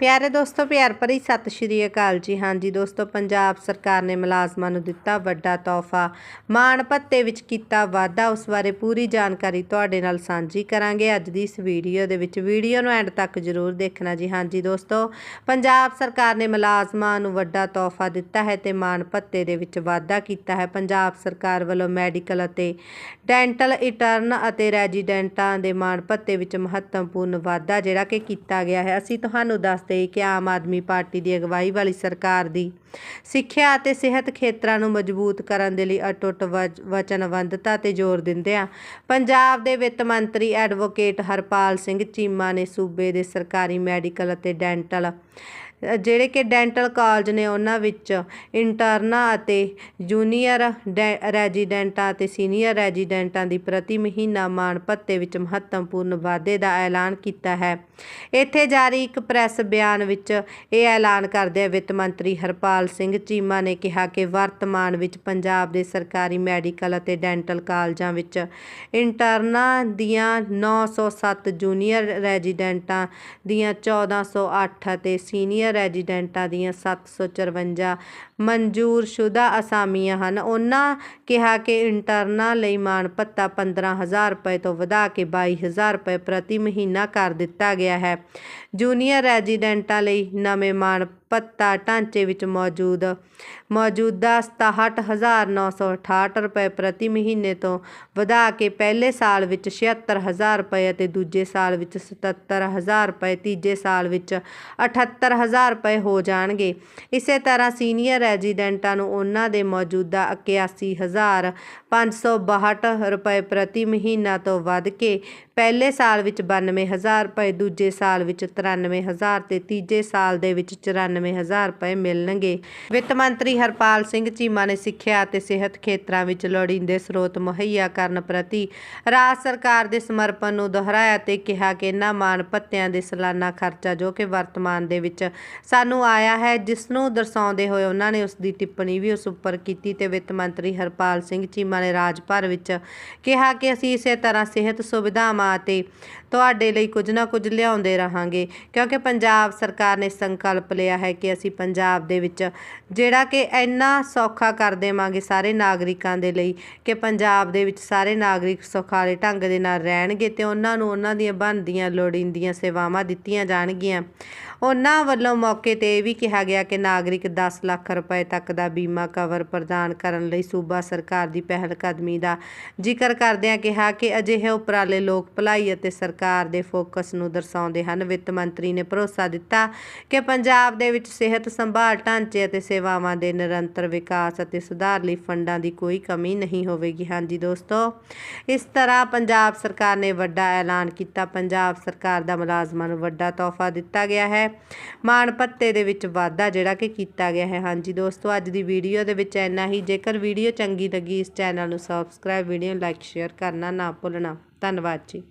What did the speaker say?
ਪਿਆਰੇ ਦੋਸਤੋ, ਪਿਆਰ ਭਰੀ ਸਤਿ ਸ਼੍ਰੀ ਅਕਾਲ ਜੀ। ਹਾਂਜੀ ਦੋਸਤੋ, ਪੰਜਾਬ ਸਰਕਾਰ ਨੇ ਮੁਲਾਜ਼ਮਾਂ ਨੂੰ ਦਿੱਤਾ ਵੱਡਾ ਤੋਹਫਾ। ਮਾਣ ਭੱਤੇ ਵਿੱਚ ਕੀਤਾ ਵਾਧਾ, ਉਸ ਬਾਰੇ ਪੂਰੀ ਜਾਣਕਾਰੀ ਤੁਹਾਡੇ ਨਾਲ ਸਾਂਝੀ ਕਰਾਂਗੇ ਅੱਜ ਦੀ ਇਸ ਵੀਡੀਓ ਦੇ ਵਿੱਚ। ਵੀਡੀਓ ਨੂੰ ਐਂਡ ਤੱਕ ਜ਼ਰੂਰ ਦੇਖਣਾ ਜੀ। ਹਾਂਜੀ ਦੋਸਤੋ, ਪੰਜਾਬ ਸਰਕਾਰ ਨੇ ਮੁਲਾਜ਼ਮਾਂ ਨੂੰ ਵੱਡਾ ਤੋਹਫਾ ਦਿੱਤਾ ਹੈ ਤੇ ਮਾਣ ਭੱਤੇ ਦੇ ਵਿੱਚ ਵਾਧਾ ਕੀਤਾ ਹੈ। ਪੰਜਾਬ ਸਰਕਾਰ ਵੱਲੋਂ ਮੈਡੀਕਲ ਅਤੇ ਡੈਂਟਲ ਇਟਰਨ ਅਤੇ ਰੈਜ਼ੀਡੈਂਟਾਂ ਦੇ ਮਾਣ ਭੱਤੇ ਵਿੱਚ ਮਹੱਤਵਪੂਰਨ ਵਾਧਾ ਜਿਹੜਾ ਕਿ ਕੀਤਾ ਗਿਆ ਹੈ। ਅਸੀਂ ਤੁਹਾਨੂੰ ਦੱਸ ਦੱਸਦੇ ਕਿ ਆਮ ਆਦਮੀ ਪਾਰਟੀ ਦੀ ਅਗਵਾਈ ਵਾਲੀ ਸਰਕਾਰ ਦੀ ਸਿੱਖਿਆ ਅਤੇ ਸਿਹਤ ਖੇਤਰਾਂ ਨੂੰ ਮਜ਼ਬੂਤ ਕਰਨ ਦੇ ਲਈ ਅਟੁੱਟ ਵਚ- ਵਚਨਬੱਧਤਾ ਤੇ ਜ਼ੋਰ ਦਿੰਦਿਆਂ ਪੰਜਾਬ ਦੇ ਵਿੱਤ ਮੰਤਰੀ ਐਡਵੋਕੇਟ ਹਰਪਾਲ ਸਿੰਘ ਚੀਮਾ ਨੇ ਸੂਬੇ ਦੇ ਸਰਕਾਰੀ ਮੈਡੀਕਲ ਅਤੇ ਡੈਂਟਲ ਜਿਹੜੇ ਕਿ ਡੈਂਟਲ ਕਾਲਜ ਨੇ ਉਹਨਾਂ ਵਿੱਚ ਇੰਟਰਨਾਂ ਅਤੇ ਜੂਨੀਅਰ ਡੈ- ਰੈਜ਼ੀਡੈਂਟਾਂ ਅਤੇ ਸੀਨੀਅਰ ਰੈਜ਼ੀਡੈਂਟਾਂ ਦੀ ਪ੍ਰਤੀ ਮਹੀਨਾ ਮਾਣ ਭੱਤੇ ਵਿੱਚ ਮਹੱਤਵਪੂਰਨ ਵਾਧੇ ਦਾ ਐਲਾਨ ਕੀਤਾ ਹੈ। ਇੱਥੇ ਜਾਰੀ ਇੱਕ ਪ੍ਰੈਸ ਬਿਆਨ ਵਿੱਚ ਇਹ ਐਲਾਨ ਕਰਦਿਆਂ ਵਿੱਤ ਮੰਤਰੀ ਹਰਪਾਲ ਸਿੰਘ ਚੀਮਾ ਨੇ ਕਿਹਾ ਕਿ ਵਰਤਮਾਨ ਵਿੱਚ ਪੰਜਾਬ ਦੇ ਸਰਕਾਰੀ ਮੈਡੀਕਲ ਅਤੇ ਡੈਂਟਲ ਕਾਲਜਾਂ ਵਿੱਚ ਇੰਟਰਨਾਂ ਦੀਆਂ 907 ਜੂਨੀਅਰ ਰੈਜ਼ੀਡੈਂਟਾਂ ਦੀਆਂ 1408 ਅਤੇ ਸੀਨੀਅਰ ਰੈਜ਼ੀਡੈਂਟਾਂ ਦੀਆਂ 754 ਮਨਜ਼ੂਰਸ਼ੁਦਾ ਅਸਾਮੀਆਂ ਹਨ। ਉਹਨਾਂ ਕਿਹਾ ਕਿ ਇੰਟਰਨਾਂ ਲਈ ਮਾਣ ਭੱਤਾ 15000 ਰੁਪਏ ਤੋਂ ਵਧਾ ਕੇ 22000 ਰੁਪਏ ਪ੍ਰਤੀ ਮਹੀਨਾ ਕਰ ਦਿੱਤਾ ਗਿਆ ਹੈ। ਜੂਨੀਅਰ ਰੈਜ਼ੀਡੈਂਟਾਂ ਲਈ ਨਵੇਂ ਮਾਣ ਭੱਤਾ ਢਾਂਚੇ ਵਿੱਚ ਮੌਜੂਦ। ਮੌਜੂਦਾ 67968 ਰੁਪਏ ਪ੍ਰਤੀ ਮਹੀਨੇ ਤੋਂ ਵਧਾ ਕੇ ਪਹਿਲੇ ਸਾਲ ਵਿੱਚ 76000 ਰੁਪਏ ਅਤੇ ਦੂਜੇ ਸਾਲ ਵਿੱਚ 77000 ਰੁਪਏ, ਤੀਜੇ ਸਾਲ ਵਿੱਚ 78000 ਰੁਪਏ ਹੋ ਜਾਣਗੇ। ਇਸੇ ਤਰ੍ਹਾਂ ਸੀਨੀਅਰ ਰੈਜ਼ੀਡੈਂਟਾਂ ਨੂੰ ਉਹਨਾਂ ਦੇ ਮੌਜੂਦਾ 81562 ਰੁਪਏ ਪ੍ਰਤੀ ਮਹੀਨਾ ਤੋਂ ਵੱਧ ਕੇ ਪਹਿਲੇ ਸਾਲ ਵਿੱਚ 92000 ਰੁਪਏ, ਦੂਜੇ ਸਾਲ ਵਿੱਚ 93000 ਤੇ ਤੀਜੇ ਸਾਲ ਦੇ ਵਿੱਚ 94000 ਰੁਪਏ ਮਿਲਣਗੇ। ਵਿੱਤ ਮੰਤਰੀ ਹਰਪਾਲ ਸਿੰਘ ਚੀਮਾ ਨੇ ਸਿੱਖਿਆ ਅਤੇ ਸਿਹਤ ਖੇਤਰਾਂ ਵਿੱਚ ਲੋੜੀਂਦੇ ਸਰੋਤ ਮੁਹੱਈਆ ਕਰਨ ਪ੍ਰਤੀ ਰਾਜ ਸਰਕਾਰ ਦੇ ਸਮਰਪਣ ਨੂੰ ਦੁਹਰਾਇਆ ਤੇ ਕਿਹਾ ਕਿ ਇਹਨਾਂ ਮਾਣ ਭੱਤਿਆਂ ਦੇ ਸਾਲਾਨਾ ਖਰਚਾ ਜੋ ਕਿ ਵਰਤਮਾਨ ਦੇ ਵਿੱਚ ਸਾਨੂੰ ਆਇਆ ਹੈ ਜਿਸ ਨੂੰ ਦਰਸਾਉਂਦੇ ਹੋਏ ਉਹਨਾਂ ਨੇ ਉਸ ਦੀ ਟਿੱਪਣੀ ਵੀ ਉਸ ਉੱਪਰ ਕੀਤੀ ਤੇ ਵਿੱਤ ਮੰਤਰੀ ਹਰਪਾਲ ਸਿੰਘ ਚੀਮਾ ਨੇ ਰਾਜ ਭਰ ਵਿੱਚ ਕਿਹਾ ਕਿ ਅਸੀਂ ਇਸੇ ਤਰ੍ਹਾਂ ਸਿਹਤ ਸੁਵਿਧਾਵਾਂ ਤੇ ਤੁਹਾਡੇ ਲਈ ਕੁਝ ਨਾ ਕੁਝ ਲਿਆਉਂਦੇ ਰਹਾਂਗੇ। ਕਿਉਂਕਿ ਪੰਜਾਬ ਸਰਕਾਰ ਨੇ ਸੰਕਲਪ ਲਿਆ ਹੈ ਕਿ ਅਸੀਂ ਪੰਜਾਬ ਦੇ ਵਿੱਚ ਜਿਹੜਾ ਕਿ ਇੰਨਾ ਸੌਖਾ ਕਰ ਦੇਵਾਂਗੇ ਸਾਰੇ ਨਾਗਰਿਕਾਂ ਦੇ ਲਈ ਕਿ ਪੰਜਾਬ ਦੇ ਵਿੱਚ ਸਾਰੇ ਨਾਗਰਿਕ ਸੁਖਾਲੇ ਢੰਗ ਦੇ ਨਾਲ ਰਹਿਣਗੇ ਤੇ ਉਹਨਾਂ ਨੂੰ ਉਹਨਾਂ ਦੀਆਂ ਬਣਦੀਆਂ, ਲੋੜੀਂਦੀਆਂ ਸੇਵਾਵਾਂ ਦਿੱਤੀਆਂ ਜਾਣਗੀਆਂ। ਉਹਨਾਂ ਵੱਲੋਂ ਮੌਕੇ ਤੇ ਇਹ ਵੀ ਕਿਹਾ ਗਿਆ ਕਿ ਨਾਗਰਿਕ 10 ਲੱਖ ਰੁਪਏ ਤੱਕ ਦਾ ਬੀਮਾ ਕਵਰ ਪ੍ਰਦਾਨ ਕਰਨ ਲਈ ਸੂਬਾ ਸਰਕਾਰ ਦੀ ਪਹਿਲ ਕਦਮੀ ਦਾ ਜ਼ਿਕਰ ਕਰਦਿਆਂ ਕਿਹਾ ਕਿ ਅਜਿਹੇ ਉਪਰਾਲੇ ਲੋਕ ਭਲਾਈ ਅਤੇ ਸਰਕਾਰ ਦੇ ਫੋਕਸ ਨੂੰ ਦਰਸਾਉਂਦੇ ਹਨ। ਵਿੱਤ ਮੰਤਰੀ ਨੇ ਭਰੋਸਾ ਦਿੱਤਾ ਕਿ ਪੰਜਾਬ ਦੇ ਵਿੱਚ ਸਿਹਤ ਸੰਭਾਲ ਢਾਂਚੇ ਅਤੇ ਸੇਵਾਵਾਂ ਦੇ ਨਿਰੰਤਰ ਵਿਕਾਸ ਅਤੇ ਸੁਧਾਰ ਲਈ ਫੰਡਾਂ ਦੀ ਕੋਈ ਕਮੀ ਨਹੀਂ ਹੋਵੇਗੀ। ਹਾਂਜੀ ਦੋਸਤੋ, ਇਸ ਤਰ੍ਹਾਂ ਪੰਜਾਬ ਸਰਕਾਰ ਨੇ ਵੱਡਾ ਐਲਾਨ ਕੀਤਾ। ਪੰਜਾਬ ਸਰਕਾਰ ਦਾ ਮੁਲਾਜ਼ਮਾਂ ਨੂੰ ਵੱਡਾ ਤੋਹਫਾ ਦਿੱਤਾ ਗਿਆ ਹੈ। ਮਾਣ ਭੱਤੇ ਦੇ ਵਿੱਚ ਵਾਧਾ ਜਿਹੜਾ ਕਿ ਕੀਤਾ ਗਿਆ ਹੈ। ਹਾਂਜੀ ਦੋਸਤੋ, ਅੱਜ ਦੀ ਵੀਡੀਓ ਦੇ ਵਿੱਚ ਇੰਨਾ ਹੀ। ਜੇਕਰ ਵੀਡੀਓ ਚੰਗੀ ਲੱਗੀ, ਇਸ ਚੈਨਲ ਨੂੰ ਸਬਸਕ੍ਰਾਈਬ ਵੀਡੀਓ ਲਾਈਕ ਸ਼ੇਅਰ ਕਰਨਾ ਨਾ ਭੁੱਲਣਾ। ਧੰਨਵਾਦ ਜੀ।